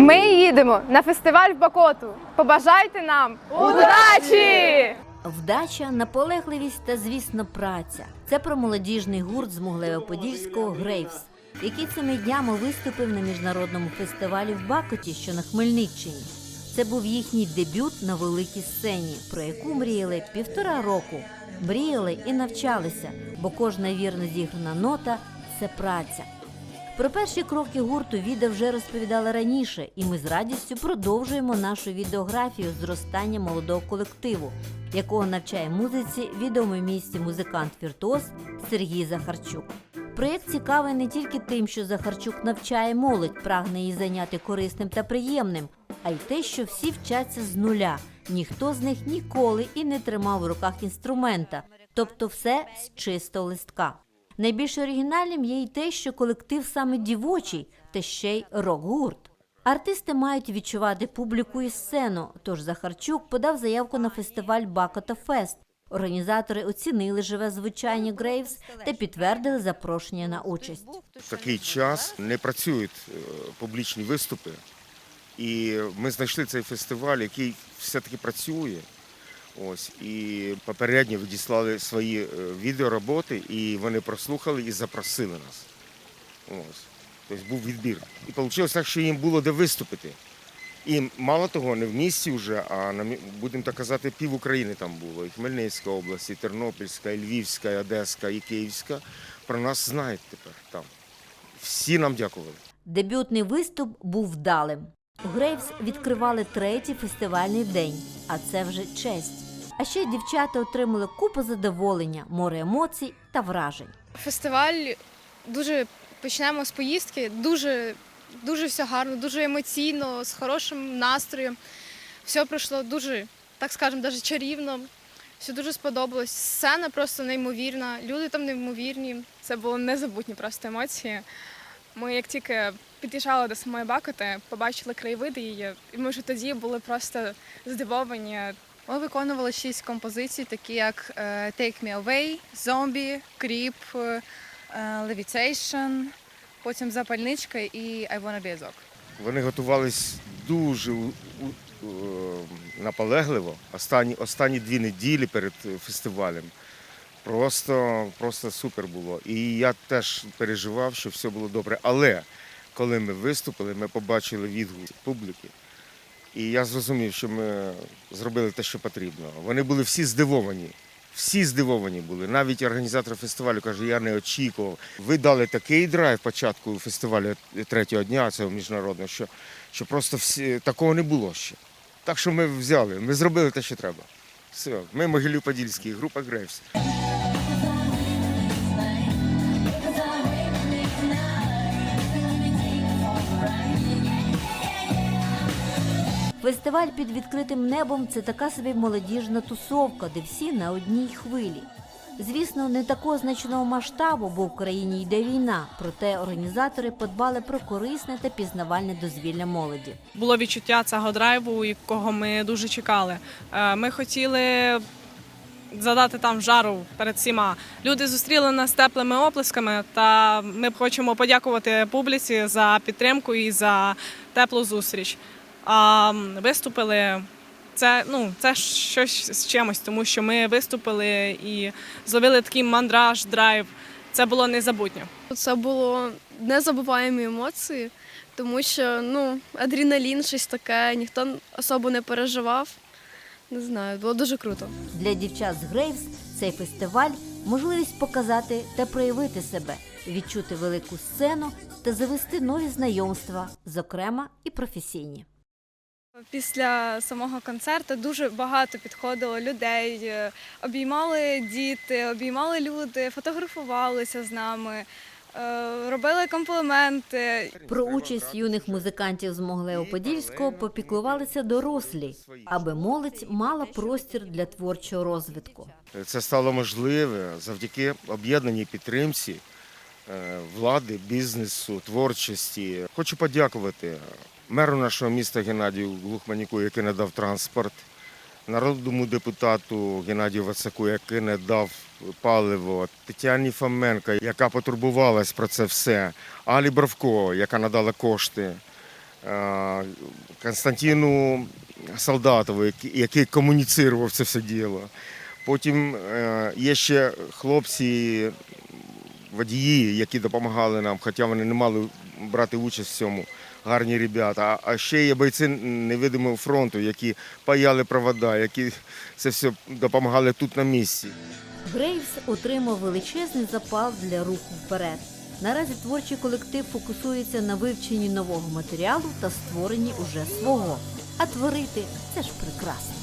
Ми їдемо на фестиваль в Бакоту. Побажайте нам удачі! Вдача, наполегливість та, звісно, праця. Це про молодіжний гурт з Муглево-Подільського Грейвс, який цими днями виступив на міжнародному фестивалі в Бакоті, що на Хмельниччині. Це був їхній дебют на великій сцені, про яку мріяли півтора року. Мріяли і навчалися, бо кожна вірно зіграна нота це праця. Про перші кроки гурту Віда вже розповідала раніше, і ми з радістю продовжуємо нашу відеографію зростання молодого колективу, якого навчає музиці відомий місті музикант-віртуоз Сергій Захарчук. Проєкт цікавий не тільки тим, що Захарчук навчає молодь, прагне її зайняти корисним та приємним, а й те, що всі вчаться з нуля. Ніхто з них ніколи і не тримав в руках інструмента, тобто все з чистого листка. Найбільш оригінальним є й те, що колектив саме дівочий та ще й рок-гурт. Артисти мають відчувати публіку і сцену, тож Захарчук подав заявку на фестиваль Бакота Фест. Організатори оцінили живе звучання Грейвс та підтвердили запрошення на участь. Такий час не працюють е, публічні виступи. І ми знайшли цей фестиваль, який все-таки працює. Ось, і попередньо відіслали свої е, відеороботи, і вони прослухали і запросили нас. Ось. Тобто був відбір. І вийшло так, що їм було де виступити. І мало того, не в місті вже, а на, будемо так казати, пів України там було. І Хмельницька область, і Тернопільська, і Львівська, і Одеська, і Київська. Про нас знають тепер там. Всі нам дякували. Дебютний виступ був вдалим. Грейвс відкривали третій фестивальний день, а це вже честь. А ще дівчата отримали купу задоволення, море емоцій та вражень. Фестиваль дуже почнемо з поїздки. Дуже, дуже все гарно, дуже емоційно, з хорошим настроєм. Все пройшло дуже, так скажемо, навіть чарівно. Все дуже сподобалось. Сцена просто неймовірна, люди там неймовірні. Це були незабутні просто емоції. Ми як тільки під'їжджали до самої Бакоти, побачили краєвиди її, і ми вже тоді були просто здивовані Ми виконували шість композицій, такі як е, Take Me Away, Zombie, Creep, е, Levitation, потім Запальничка і I Wanna Be a Dog. Вони готувались дуже наполегливо. Останні, останні дві неділі перед фестивалем. Просто, просто супер було. І я теж переживав, що все було добре. Але коли ми виступили, ми побачили відгук публіки. І я зрозумів, що ми зробили те, що потрібно. Вони були всі здивовані. Всі здивовані були. Навіть організатор фестивалю каже, я не очікував. Ви дали такий драйв початку фестивалю третього дня, цього міжнародного, що, що просто всі, такого не було ще. Так що ми взяли, ми зробили те, що треба. Все, ми Могилів-Подільський, група Грейвс. Фестиваль під відкритим небом це така собі молодіжна тусовка, де всі на одній хвилі. Звісно, не такого значного масштабу, бо в країні йде війна. Проте організатори подбали про корисне та пізнавальне дозвілля молоді. було відчуття цього драйву, якого ми дуже чекали. Е, Ми хотіли задати там жару перед всіма. Люди зустріли нас теплими оплесками, та ми хочемо подякувати публіці за підтримку і за теплу зустріч. А виступили. Це ну це щось з чимось, тому що ми виступили і зловили такий мандраж, драйв. Це було незабутньо. Це було незабуваємі емоції, тому що ну, адреналін, щось таке, ніхто особо не переживав. Не знаю, було дуже круто. Для дівчат з Грейвс цей фестиваль можливість показати та проявити себе, відчути велику сцену та завести нові знайомства, зокрема і професійні. Після самого концерту дуже багато підходило людей, е, обіймали діти, обіймали люди, фотографувалися з нами, е, робили компліменти. Про участь юних музикантів з Моглео-Подільського попіклувалися дорослі, аби молодь мала простір для творчого розвитку. Це стало можливе завдяки об'єднаній підтримці влади, бізнесу, творчості. Хочу подякувати меру нашого міста Геннадію Глухманіку, який надав транспорт, народному депутату Геннадію Вацаку, який не дав паливо, Тетяні Фоменко, яка потурбувалась про це все, Алі Бровко, яка надала кошти. е, Константину Солдатову, який, який комуніцирував це все діло. Потім е, є ще хлопці, водії, які допомагали нам, хоча вони не мали брати участь в цьому. Гарні ребята. А, ще є бойці невидимого фронту, які паяли провода, які це все допомагали тут на місці. Грейвс отримав величезний запал для руху вперед. Наразі творчий колектив фокусується на вивченні нового матеріалу та створенні уже свого. А творити це ж прекрасно.